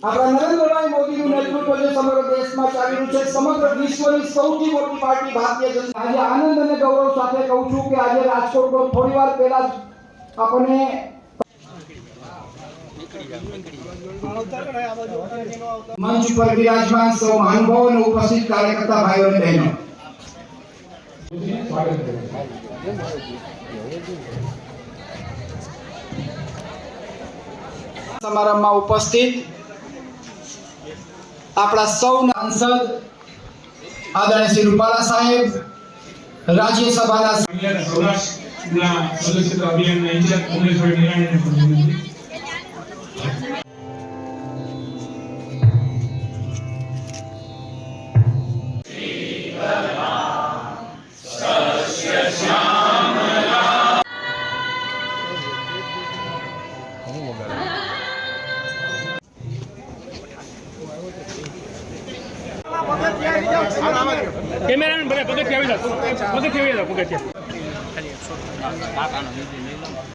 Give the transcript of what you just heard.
આપણા નરેન્દ્રભાઈ મોદીનું નેતૃત્વ જે સમગ્ર દેશમાં ચાલી રહ્યું છે સમગ્ર વિશ્વની સૌથી મોટી પાર્ટી ભારતીય જનતા આજે આનંદ અને ગૌરવ સાથે કહું છું કે આજે રાજકોટનો થોડી વાર પહેલા જ આપણને મંચ ઉપર વિરાજમાન સૌ મહાનુભાવો અને ઉપસ્થિત કાર્યકર્તા ભાઈઓ અને બહેનો સમારંભમાં ઉપસ્થિત આપણા સૌના સાંસદ આદરણીય શ્રી રૂપાલા સાહેબ રાજ્યસભાના સદસ્યતા અભિયાનના ઇન્ચાર્જ નિરાણીને. કેમેરામેન ભલે પગથિયા આવી જાઓ. પગથિયા આવી જાઓ પગથિયે.